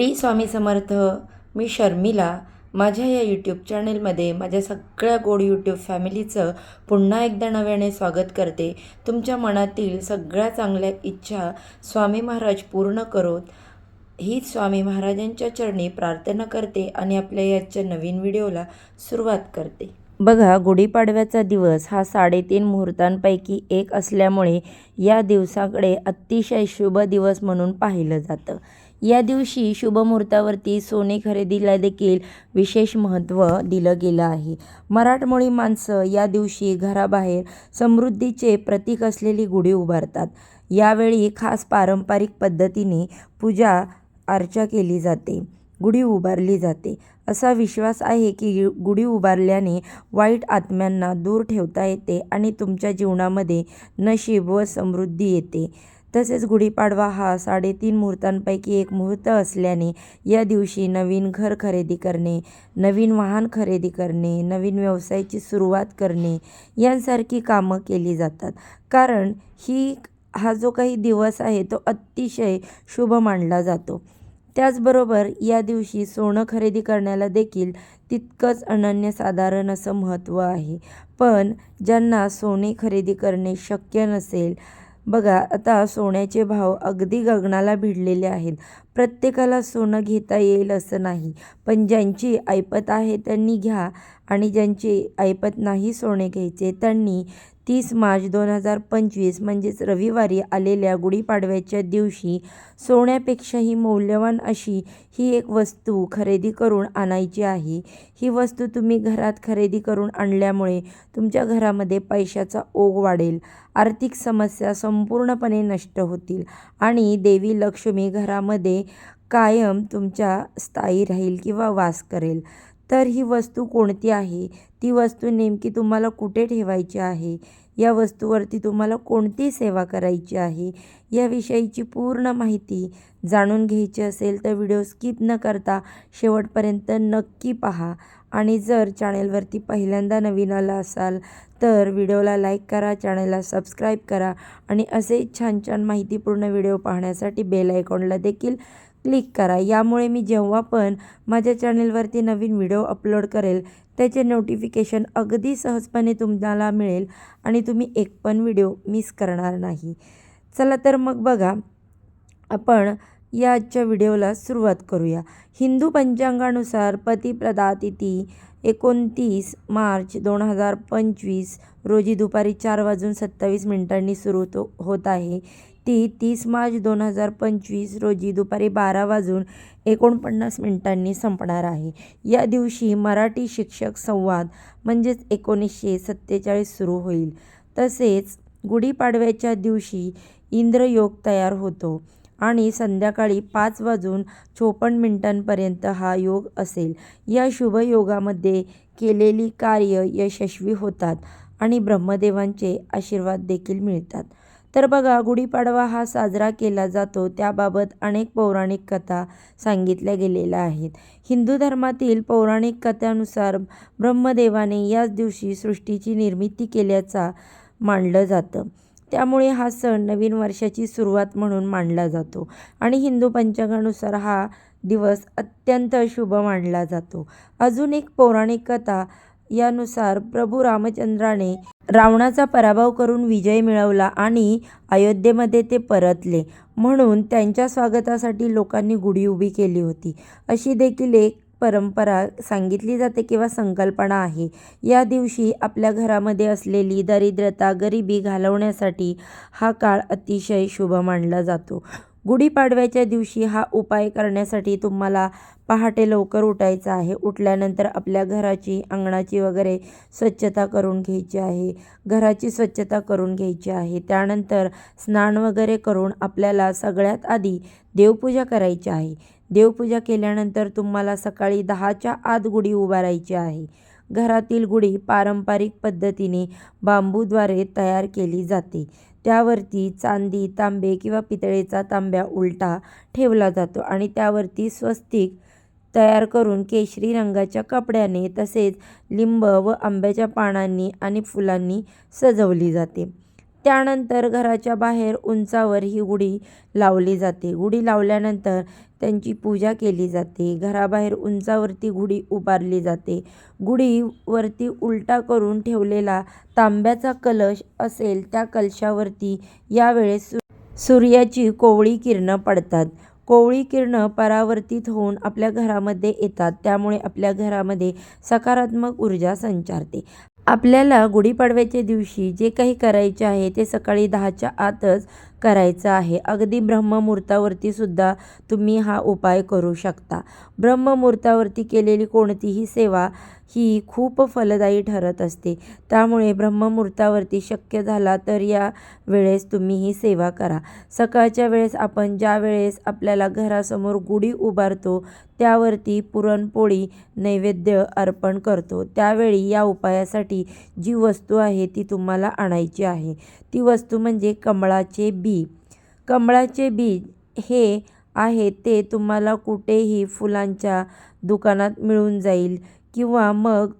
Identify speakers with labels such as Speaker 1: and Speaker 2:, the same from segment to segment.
Speaker 1: T Swami Samarth मी शर्मिला. माझ्या या YouTube चॅनेलमध्ये माझ्या सगळ्या गोड यूट्यूब फॅमिलीचं पुन्हा एकदा नव्याने स्वागत करते. तुमच्या मनातील सगळ्या चांगल्या इच्छा स्वामी महाराज पूर्ण करोत. हीच स्वामी महाराजांच्या चरणी प्रार्थना करते आणि आपल्या याच्या नवीन व्हिडिओला सुरुवात करते. बघा गुढीपाडव्याचा दिवस हा साडेतीन मुहूर्तांपैकी एक असल्यामुळे या दिवसाकडे अतिशय शुभ दिवस म्हणून पाहिलं जातं. या दिवशी शुभ मुहूर्तावरती सोने खरेदीला देखील विशेष महत्त्व दिलं गेलं आहे. मराठमोळी माणसं या दिवशी घराबाहेर समृद्धीचे प्रतीक असलेली गुढी उभारतात. यावेळी खास पारंपरिक पद्धतीने पूजा अर्चा केली जाते गुढी उभारली जाते. असा विश्वास आहे की गुढी उभारल्याने वाईट आत्म्यांना दूर ठेवता येते आणि तुमच्या जीवनामध्ये नशीब व समृद्धी येते. तसेच गुढीपाडवा हा साडेतीन मुहूर्तांपैकी एक मुहूर्त असल्याने या दिवशी नवीन घर खरेदी करणे नवीन वाहन खरेदी करणे नवीन व्यवसायाची सुरुवात करणे यांसारखी कामं केली जातात. कारण ही हा जो काही दिवस आहे तो अतिशय शुभ मानला जातो. त्याचबरोबर या दिवशी सोनं खरेदी करण्याला देखील तितकंच अनन्यसाधारण असं महत्त्व आहे. पण ज्यांना सोने खरेदी करणे शक्य नसेल बघा आता सोन्याचे भाव अगदी गगनाला भिडलेले आहेत. प्रत्येकाला सोनं घेता येईल असं नाही. पण ज्यांची ऐपत आहे त्यांनी घ्या आणि ज्यांची ऐपत नाही सोने घ्यायचे त्यांनी तीस मार्च दोन हजार पंचवीस म्हणजेच रविवारी आलेल्या गुढीपाडव्याच्या दिवशी सोन्यापेक्षाही मौल्यवान अशी ही एक वस्तू खरेदी करून आणायची आहे. ही वस्तू तुम्ही घरात खरेदी करून आणल्यामुळे तुमच्या घरामध्ये पैशाचा ओघ वाढेल आर्थिक समस्या संपूर्णपणे नष्ट होतील आणि देवी लक्ष्मी घरामध्ये कायम तुमच्या स्थायी राहील किंवा वास करेल. तर ही वस्तू कोणती आहे? ती वस्तू नेमकी तुम्हाला कुठे ठेवायची आहे? या वस्तूवरती तुम्हाला कोणती सेवा करायची आहे याविषयीची पूर्ण माहिती जाणून घ्यायची असेल तर व्हिडिओ स्किप न करता शेवटपर्यंत नक्की पहा. आणि जर चॅनेलवरती पहिल्यांदा नवीन आला असाल तर व्हिडिओला लाईक करा चॅनेलला सबस्क्राईब करा आणि असे छान छान माहितीपूर्ण व्हिडिओ पाहण्यासाठी बेल आयकॉनला देखील क्लिक करा. यामुळे मी जेव्हा पण माझ्या चॅनेलवरती नवीन व्हिडिओ अपलोड करेल त्याचे नोटिफिकेशन अगदी सहजपणे तुम्हाला मिळेल आणि तुम्ही एक पण व्हिडिओ मिस करणार नाही. चला तर मग बघा आपण या आजच्या व्हिडिओला सुरुवात करूया. हिंदू पंचांगानुसार पतिप्रदा तिथी एकोणतीस मार्च दोन हजार पंचवीस रोजी दुपारी चार वाजून सत्तावीस मिनिटांनी सुरू तो होत आहे. ती तीस मार्च दोन हजार पंचवीस रोजी दुपारी बारा वाजून एकोणपन्नास मिनिटांनी संपणार आहे. या दिवशी मराठी शिक्षक संवाद म्हणजेच एकोणीसशे सत्तेचाळीस सुरू होईल. तसेच गुढीपाडव्याच्या दिवशी इंद्रयोग तयार होतो आणि संध्याकाळी पाच वाजून चोपन्न मिनिटांपर्यंत हा योग असेल. या शुभयोगामध्ये केलेली कार्य यशस्वी होतात आणि ब्रह्मदेवांचे आशीर्वाद देखील मिळतात. तर बघा गुढीपाडवा हा साजरा केला जातो. त्याबाबत अनेक पौराणिक कथा सांगितल्या गेलेल्या आहेत. हिंदू धर्मातील पौराणिक कथानुसार ब्रह्मदेवाने याच दिवशी सृष्टीची निर्मिती केल्याचा मानलं जातं. त्यामुळे हा सण नवीन वर्षाची सुरुवात म्हणून मानला जातो आणि हिंदू पंचांगानुसार हा दिवस अत्यंत शुभ मानला जातो. अजून एक पौराणिक कथा यानुसार प्रभू रामचंद्राने रावणाचा पराभव करून विजय मिळवला आणि अयोध्येमध्ये ते परतले. म्हणून त्यांच्या स्वागतासाठी लोकांनी गुढी उभी केली होती. अशी देखील एक परंपरा सांगितली जाते किंवा संकल्पना आहे. या दिवशी आपल्या घरामध्ये असलेली दरिद्रता गरिबी घालवण्यासाठी हा काळ अतिशय शुभ मानला जातो. गुढीपाडव्याच्या दिवशी हा उपाय करण्यासाठी तुम्हाला पहाटे लवकर उठायचं आहे. उठल्यानंतर आपल्या घराची अंगणाची वगैरे स्वच्छता करून घ्यायची आहे. घराची स्वच्छता करून घ्यायची आहे. त्यानंतर स्नान वगैरे करून आपल्याला सगळ्यात आधी देवपूजा करायची आहे. देवपूजा केल्यानंतर तुम्हाला सकाळी दहाच्या आत गुढी उभारायची आहे. घरातील गुढी पारंपरिक पद्धतीने बांबूद्वारे तयार केली जाते. त्यावरती चांदी तांबे किंवा पितळेचा तांब्या उलटा ठेवला जातो आणि त्यावरती स्वस्तिक तयार करून केशरी रंगाच्या कपड्याने तसेच लिंब व आंब्याच्या पानांनी आणि फुलांनी सजवली जाते. त्यानंतर घराच्या बाहेर उंचावर ही गुढी लावली जाते. गुढी लावल्यानंतर त्यांची पूजा केली जाते. घराबाहेर उंचावरती गुढी उभारली जाते. गुढीवरती उलटा करून ठेवलेला तांब्याचा कलश असेल त्या कलशावरती यावेळेस सु सूर्याची कोवळी किरणं पडतात. कोवळी किरणं परावर्तित होऊन आपल्या घरामध्ये येतात. त्यामुळे आपल्या घरामध्ये सकारात्मक ऊर्जा संचारते. आपल्याला गुढीपाडव्याच्या दिवशी जे काही करायचे आहे ते सकाळी दहाच्या आतच करायचं आहे. अगदी ब्रह्ममुहूर्तावरती सुद्धा तुम्ही हा उपाय करू शकता. ब्रह्ममुहूर्तावरती केलेली कोणतीही सेवा ही खूप फलदायी ठरत असते. त्यामुळे ब्रह्ममुहूर्तावरती शक्य झाला तर या वेळेस तुम्ही ही सेवा करा. सकाळच्या वेळेस आपण ज्या वेळेस आपल्याला घरासमोर गुढी उभारतो त्यावरती पुरणपोळी नैवेद्य अर्पण करतो. त्यावेळी या उपायासाठी जी वस्तू आहे ती तुम्हाला आणायची आहे. ती वस्तू म्हणजे कमळाचे बी कमळाचे बी हे आहे ते तुम्हाला कुठेही फुलांच्या दुकानात मिळून जाईल किंवा मग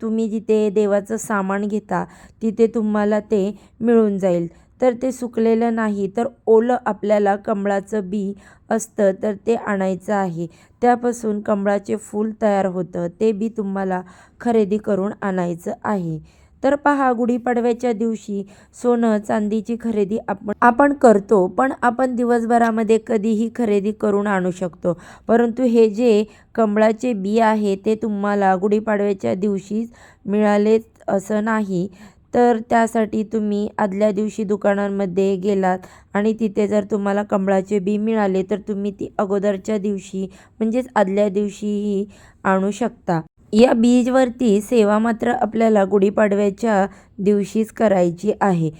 Speaker 1: तुम्ही जिथे देवाचं सामान घेता तिथे तुम्हाला ते मिळून जाईल. तर ते सुकलेलं नाही तर ओलं आपल्याला कमळाचं बी असतं तर ते आणायचं आहे. त्यापासून कमळाचे फूल तयार होतं ते बी तुम्हाला खरेदी करून आणायचं आहे. तर पहा गुढीपाडव्याच्या दिवशी सोनं चांदीची खरेदी आपण आपण करतो पण आपण दिवसभरामध्ये कधीही खरेदी करून आणू शकतो. परंतु हे जे कमळाचे बी आहे ते तुम्हाला गुढीपाडव्याच्या दिवशीच मिळालेच असं नाही. तर त्यासाठी तुम्ही आदल्या दिवशी दुकानांमध्ये गेलात आणि तिथे जर तुम्हाला कमळाचे बी मिळाले तर तुम्ही ती अगोदरच्या दिवशी म्हणजेच आदल्या दिवशीही आणू शकता. या बीजवरती सेवा मात्र आपल्याला गुढीपाडव्याच्या दिवशीच करायची आहे.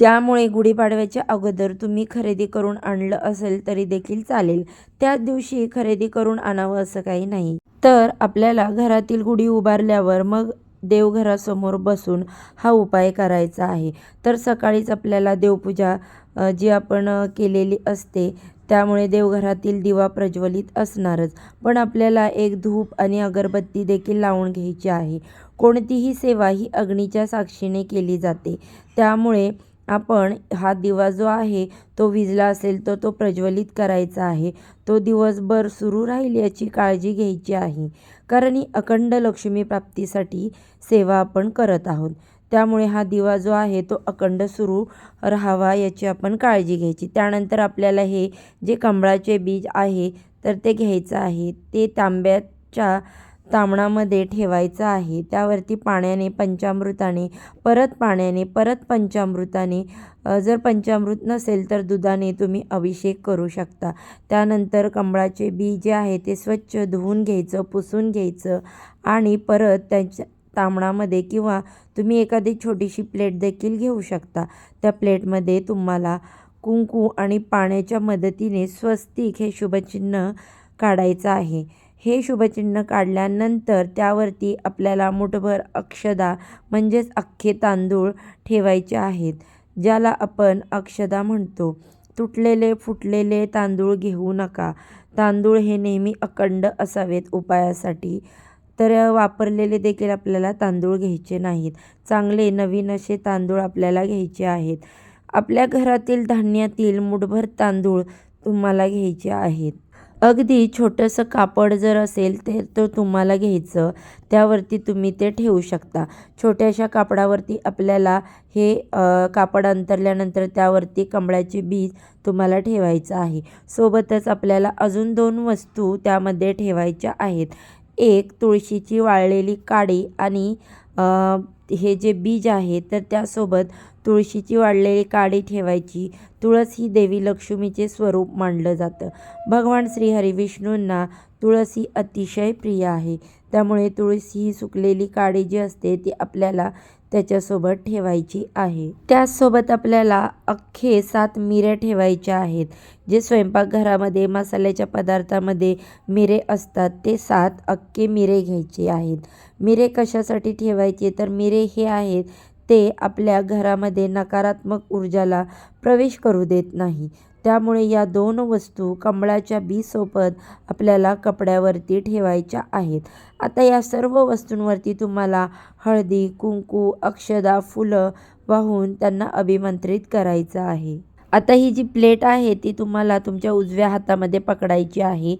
Speaker 1: त्यामुळे गुढीपाडव्याच्या अगोदर तुम्ही खरेदी करून आणलं असेल तरी देखील चालेल. त्याच दिवशी खरेदी करून आणावं असं काही नाही. तर आपल्याला घरातील गुढी उभारल्यावर मग देवघरासमोर बसून हा उपाय करायचा आहे. तर सकाळीच आपल्याला देवपूजा जी आपण केलेली असते त्यामुळे देवघरातील दिवा प्रज्वलित असणारच. पण आपल्याला एक धूप आणि अगरबत्ती देखील लावून घ्यायची आहे. कोणतीही सेवा ही अग्नीच्या साक्षीने केली जाते. त्यामुळे आपण हा दिवा जो आहे तो विजला असेल तर तो प्रज्वलित करायचा आहे. तो दिवसभर सुरू राहील याची काळजी घ्यायची आहे. कारण ही अखंड लक्ष्मी प्राप्तीसाठी सेवा आपण करत आहोत. त्यामुळे हा दिवा जो आहे तो अखंड सुरू राहावा याची आपण काळजी घ्यायची. त्यानंतर आपल्याला हे जे कमळाचे बीज आहे तर ते घ्यायचं आहे. ते तांब्याच्या तांबणामध्ये ठेवायचं आहे. त्यावरती पाण्याने पंचामृताने परत पाण्याने परत पंचामृताने जर पंचामृत नसेल तर दुधाने तुम्ही अभिषेक करू शकता. त्यानंतर कमळाचे बी जे आहे ते स्वच्छ धुवून घ्यायचं पुसून घ्यायचं आणि परत त्यांच्या तांबडामध्ये किंवा तुम्ही एखादी छोटीशी प्लेट देखील घेऊ शकता. त्या प्लेटमध्ये तुम्हाला कुंकू आणि पाण्याच्या मदतीने स्वस्तिक हे शुभचिन्ह काढायचं आहे. हे शुभचिन्ह काढल्यानंतर त्यावरती आपल्याला मुठभर अक्षदा म्हणजेच अख्खे तांदूळ ठेवायचे आहेत ज्याला आपण अक्षदा म्हणतो. तुटलेले फुटलेले तांदूळ घेऊ नका. तांदूळ हे नेहमी अखंड असावेत उपायासाठी. तर वापरलेले देखील आपल्याला तांदूळ घ्यायचे नाहीत. चांगले नवीन असे तांदूळ आपल्याला घ्यायचे आहेत. आपल्या घरातील धान्यातील मुठभर तांदूळ तुम्हाला घ्यायचे आहेत. अगदी छोटंसं कापड जर असेल तर तो तुम्हाला घ्यायचं. त्यावरती तुम्ही ते ठेवू शकता. छोट्याशा कापडावरती आपल्याला हे कापड अंतरल्यानंतर त्यावरती कमळाचे बीज तुम्हाला ठेवायचं आहे. सोबतच आपल्याला अजून दोन वस्तू त्यामध्ये ठेवायच्या आहेत. एक तुळशीची वाळलेली काडी आणि हे जे बीज आहे तर त्यासोबत तुळशीची वाळलेली काडी ठेवायची. तुळस ही देवी लक्ष्मीचे स्वरूप मानलं जातं. भगवान श्रीहरी विष्णूंना तुळस ही अतिशय प्रिय आहे. त्यामुळे तुळस ही सुकलेली काडी जी असते ती आपल्याला त्याच्यासोबत ठेवायची आहे. त्याचसोबत आपल्याला अख्खे सात मिऱ्या ठेवायच्या आहेत. जे स्वयंपाकघरामध्ये मसाल्याच्या पदार्थामध्ये मिरे असतात ते सात अख्खे मिरे घ्यायचे आहेत. मिरे कशासाठी ठेवायचे? तर मिरे हे आहेत ते आपल्या घरामध्ये नकारात्मक ऊर्जाला प्रवेश करू देत नाही. त्यामुळे या दोन वस्तू कमळाच्या बीसोबत आपल्याला कपड्यावरती ठेवायच्या आहेत. आता या सर्व वस्तूंवरती तुम्हाला हळदी कुंकू अक्षदा फुलं वाहून त्यांना अभिमंत्रित करायचं आहे. आता ही जी प्लेट आहे ती तुम्हाला तुमच्या उजव्या हातामध्ये पकडायची आहे.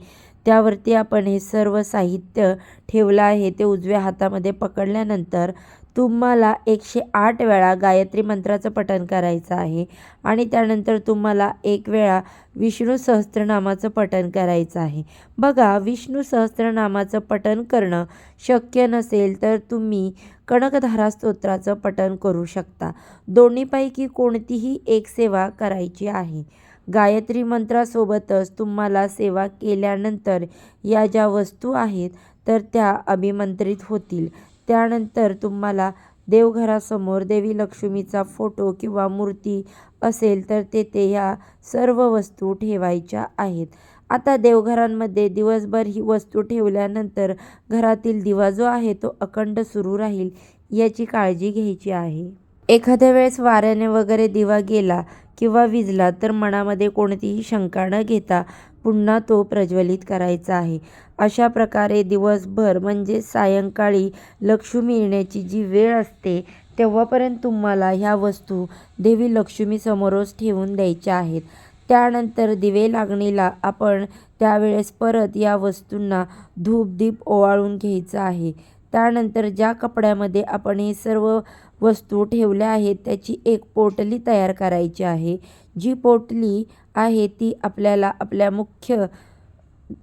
Speaker 1: त्यावरती आपण हे सर्व साहित्य ठेवलं आहे. ते उजव्या हातामध्ये पकडल्यानंतर तुम्हाला एकशे आठ वेळा गायत्री मंत्राचं पठण करायचं आहे आणि त्यानंतर तुम्हाला एक वेळा विष्णू सहस्त्रनामाचं पठण करायचं आहे. बघा विष्णू सहस्त्रनामाचं पठण करणं शक्य नसेल तर तुम्ही कणकधारा स्तोत्राचं पठण करू शकता. दोन्हीपैकी कोणतीही एक सेवा करायची आहे. गायत्री मंत्रासोबतच तुम्हाला सेवा केल्यानंतर या ज्या वस्तू आहेत तर त्या अभिमंत्रित होतील. त्यानंतर तुम्हाला देवघरासमोर देवी लक्ष्मीचा फोटो किंवा मूर्ती असेल तर तेथे ह्या सर्व वस्तू ठेवायच्या आहेत. आता देवघरांमध्ये दिवसभर ही वस्तू ठेवल्यानंतर घरातील दिवा जो आहे तो अखंड सुरू राहील याची काळजी घ्यायची आहे. एखाद्या वेळेस वाऱ्याने वगैरे दिवा गेला किंवा विजला तर मनामध्ये कोणतीही शंका न घेता पुन्हा तो प्रज्वलित करायचा आहे. अशा प्रकारे दिवसभर म्हणजे सायंकाळी लक्ष्मी येण्याची जी वेळ असते तेव्हापर्यंत तुम्हाला ह्या वस्तू देवी लक्ष्मीसमोरच ठेवून द्यायच्या आहेत. त्यानंतर दिवे लागणीला आपण त्यावेळेस परत या वस्तूंना धूपदीप ओवाळून घ्यायचं आहे. त्यानंतर ज्या कपड्यामध्ये आपण हे सर्व वस्तू ठेवल्या आहेत त्याची एक पोटली तयार करायची आहे. जी पोटली आहे ती आपल्याला आपल्या मुख्य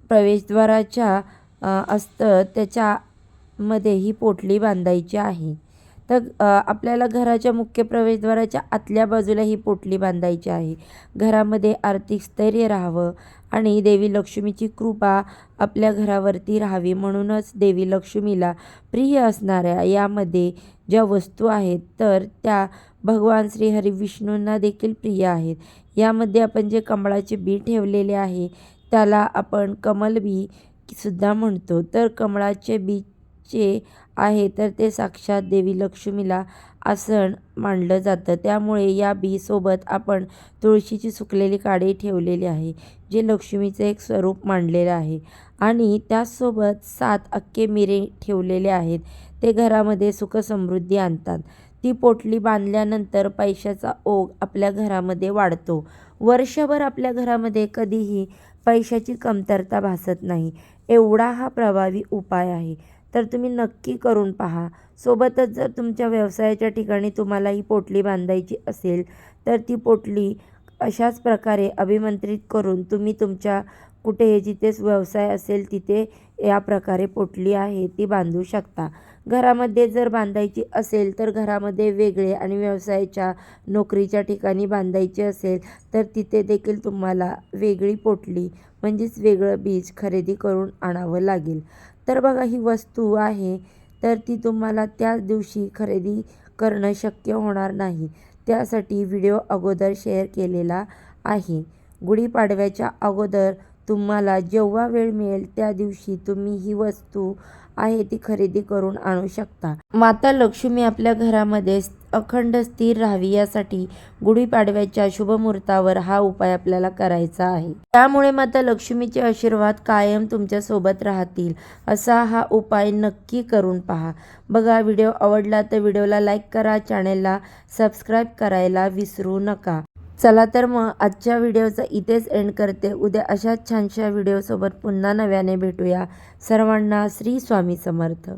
Speaker 1: प्रवेशद्वाराच्या असतं त्याच्यामध्ये ही पोटली बांधायची आहे. तर आपल्याला घराच्या मुख्य प्रवेशद्वाराच्या आतल्या बाजूला ही पोटली बांधायची आहे. घरामध्ये आर्थिक स्थैर्य राहावं आणि देवी लक्ष्मीची कृपा आपल्या घरावरती राहावी म्हणूनच देवी लक्ष्मीला प्रिय असणाऱ्या यामध्ये ज्या वस्तू आहेत तर त्या भगवान श्री हरी विष्णूंना देखील प्रिय आहेत. यामध्ये आपण जे कमळाचे बी ठेवलेले आहे त्याला आपण कमल बी सुद्धा म्हणतो. तर कमळाचे बीचे आहे तर ते साक्षात देवी लक्ष्मीला आसन मांडलं जातं. त्यामुळे या बीसोबत आपण तुळशीची सुकलेली काडी ठेवलेली आहे जे लक्ष्मीचं एक स्वरूप मांडलेलं आहे. आणि त्याचसोबत सात अक्के मिरे ठेवलेले आहेत. ते घरामध्ये सुखसमृद्धी आणतात. ती पोटली बांधल्यानंतर पैशाचा ओघ आपल्या घरामध्ये वाढतो. वर्षभर आपल्या घरामध्ये कधीही पैशाची कमतरता भासत नाही. एवढा हा प्रभावी उपाय आहे. तर तुम्ही नक्की करून पहा. सोबतच जर तुमच्या व्यवसायाच्या ठिकाणी तुम्हाला ही पोटली बांधायची असेल तर ती पोटली अशाच प्रकारे अभिमंत्रित करून तुम्ही तुमच्या कुठे जिथे व्यवसाय असेल तिथे या प्रकारे पोटली आहे ती बांधू शकता. घरामध्ये जर बांधायची असेल तर घरामध्ये वेगळे आणि व्यवसायाच्या नोकरीच्या ठिकाणी बांधायची असेल तर तिथे देखील तुम्हाला वेगळी पोटली म्हणजेच वेगळं बीज खरेदी करून आणावं लागेल. तर बघा ही वस्तू आहे तर ती तुम्हाला त्याच दिवशी खरेदी करणं शक्य होणार नाही. त्यासाठी व्हिडिओ अगोदर शेअर केलेला आहे. गुढीपाडव्याच्या अगोदर तुम्हाला जेव्हा वेळ मिळेल त्या दिवशी तुम्ही ही वस्तू आहे ती खरेदी करून आणू शकता. माता लक्ष्मी आपल्या घरामध्ये अखंड स्थिर राहावी यासाठी गुढीपाडव्याच्या शुभमुहूर्तावर हा उपाय आपल्याला करायचा आहे. त्यामुळे माता लक्ष्मीचे आशीर्वाद कायम तुमच्यासोबत राहतील असा हा उपाय नक्की करून पहा. बघा व्हिडिओ आवडला तर व्हिडिओला लाईक करा चॅनेलला सबस्क्राईब करायला विसरू नका. चला तर मग आजच्या व्हिडिओचा इथेच एंड करते. उद्या अशाच छानशा व्हिडिओसोबत पुन्हा नव्याने भेटूया. सर्वांना श्री स्वामी समर्थ.